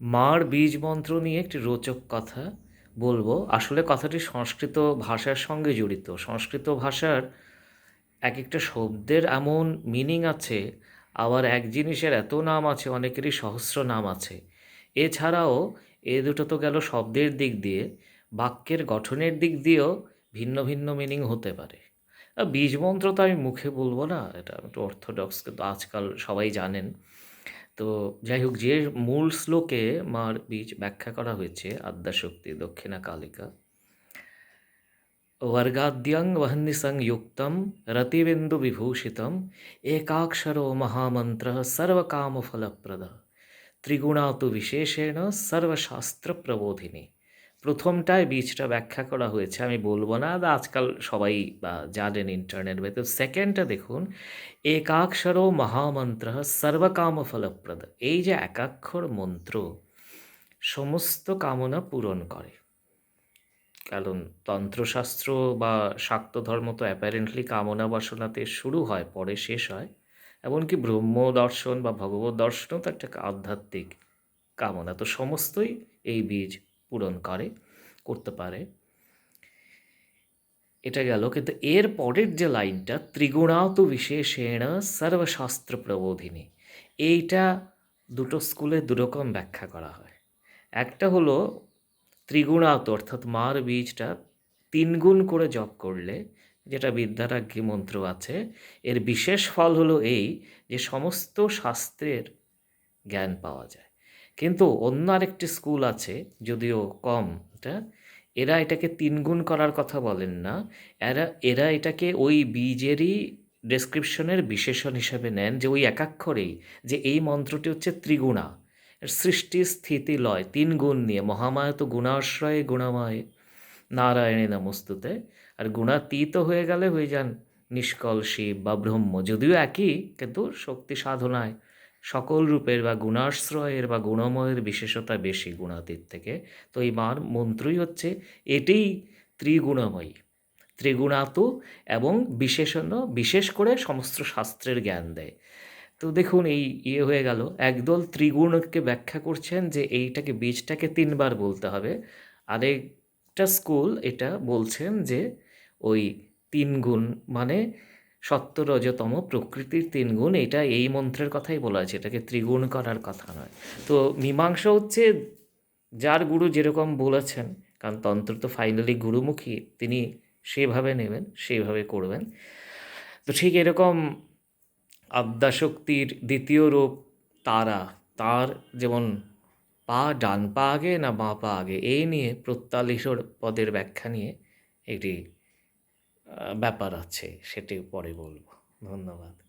মার বীজ মন্ত্র নিয়ে একটি রোচক কথা বলব। আসলে কথাটি সংস্কৃত ভাষার সঙ্গে জড়িত। সংস্কৃত ভাষার এক একটা শব্দের এমন মিনিং আছে, আবার এক জিনিসের এত নাম আছে, অনেকেরই সহস্র নাম আছে। এছাড়াও এ দুটো তো গেল শব্দের দিক দিয়ে, বাক্যের গঠনের দিক দিয়েও ভিন্ন ভিন্ন মিনিং হতে পারে। আর বীজ মন্ত্র তো আমি মুখে বলব না, এটা একটু অর্থোডক্স, কিন্তু আজকাল সবাই জানেন। তো যাই হোক যে মূল শ্লোকে মার বীজ ব্যাখ্যা করা হয়েছে আদ্যাশক্তি দক্ষিণা কালিকা বর্গাদ্যং বহ্নিসংযুক্তম রতিবিন্দু বিভূষিতম, একাক্ষরো মহামন্ত্র সর্বকামফলপ্রদ, ত্রিগুণাতু বিশেষেণ সর্বশাস্ত্র প্রবোধিনী প্রথমটায় বীজটা ব্যাখ্যা করা হয়েছে, আমি বলব না আজকাল সবাই জানেন ইন্টারনেট ভেতর সেকেন্ডটা দেখুন একাক্ষরও মহামন্ত্র সর্বকামফলপ্রদ। এই যে একাক্ষর মন্ত্র, সমস্ত কামনা পূরণ করে। কারণ তন্ত্রশাস্ত্র বা শাক্ত ধর্ম তো অ্যাপারেন্টলি কামনা বাসনাতে শুরু হয়, পরে শেষ হয়। এমনকি ব্রহ্ম দর্শন বা ভগবত দর্শনও তো একটা আধ্যাত্মিক কামনা, তো সমস্তই এই বীজ পূরণ করে করতে পারে। এটা গেল কিন্তু এর পরের যে লাইনটা ত্রিগুণাত বিশেষেণ সর্বশাস্ত্র প্রবোধিনী এইটা দুটো স্কুলে দুরকম ব্যাখ্যা করা হয়। একটা হলো ত্রিগুণাত অর্থাৎ মার বীজটা তিন গুণ করে জপ করলে যেটা বিদ্যারাজ্ঞী মন্ত্র আছে এর বিশেষ ফল হলো এই যে সমস্ত শাস্ত্রের জ্ঞান পাওয়া যায়। কিন্তু অন্য আরেকটি স্কুল আছে, যদিও কম এটা, এরা এটাকে তিন গুণ করার কথা বলেন না। এরা এরা এটাকে ওই বীজেরই ডেসক্রিপশনের বিশেষণ হিসেবে নেন যে ওই একাক্ষরেই যে এই মন্ত্রটি হচ্ছে ত্রিগুণা। সৃষ্টি, স্থিতি, লয় তিন গুণ নিয়ে, মহামায় তো গুণাশ্রয়ে গুণাময়, নারায়ণে নমস্তুতে। আর গুণাতীত হয়ে গেলে হয়ে যান নিষ্কল শিব বা ব্রহ্ম, যদিও একই, কিন্তু শক্তি সাধনায় সকল রূপের বা গুণাশ্রয়ের বা গুণময়ের বিশেষতা বেশি গুণাতীত থেকে। তো এই মার মন্ত্রই হচ্ছে এটাই ত্রিগুণময়ী। ত্রিগুণাত এবং বিশেষণ, বিশেষ করে সমস্ত শাস্ত্রের জ্ঞান দেয়। তো দেখুন এই ইয়ে হয়ে গেল। একদল ত্রিগুণকে ব্যাখ্যা করছেন যে এইটাকে, বীজটাকে তিনবার বলতে হবে। আরেকটা স্কুল এটা বলছেন যে ওই তিন গুণ মানে সত্য রজতম প্রকৃতির তিন গুণ, এটা এই মন্ত্রের কথাই বলা আছে, এটাকে ত্রিগুণ করার কথা নয়। তো মীমাংসা হচ্ছে যার গুরু যেরকম বলেছেন, কারণ তন্ত্র তো ফাইনালি গুরুমুখী, তিনি সেভাবে নেবেন সেইভাবে করবেন। তো ঠিক এরকম আদ্যাশক্তির দ্বিতীয় রূপ তারা, তার যেমন পা ডান পা আগে না বাঁ পা আগে এই নিয়ে প্রত্যালিশর পদের ব্যাখ্যা নিয়ে একটি ব্যাপার আছে সেটি পরে বলব। ধন্যবাদ।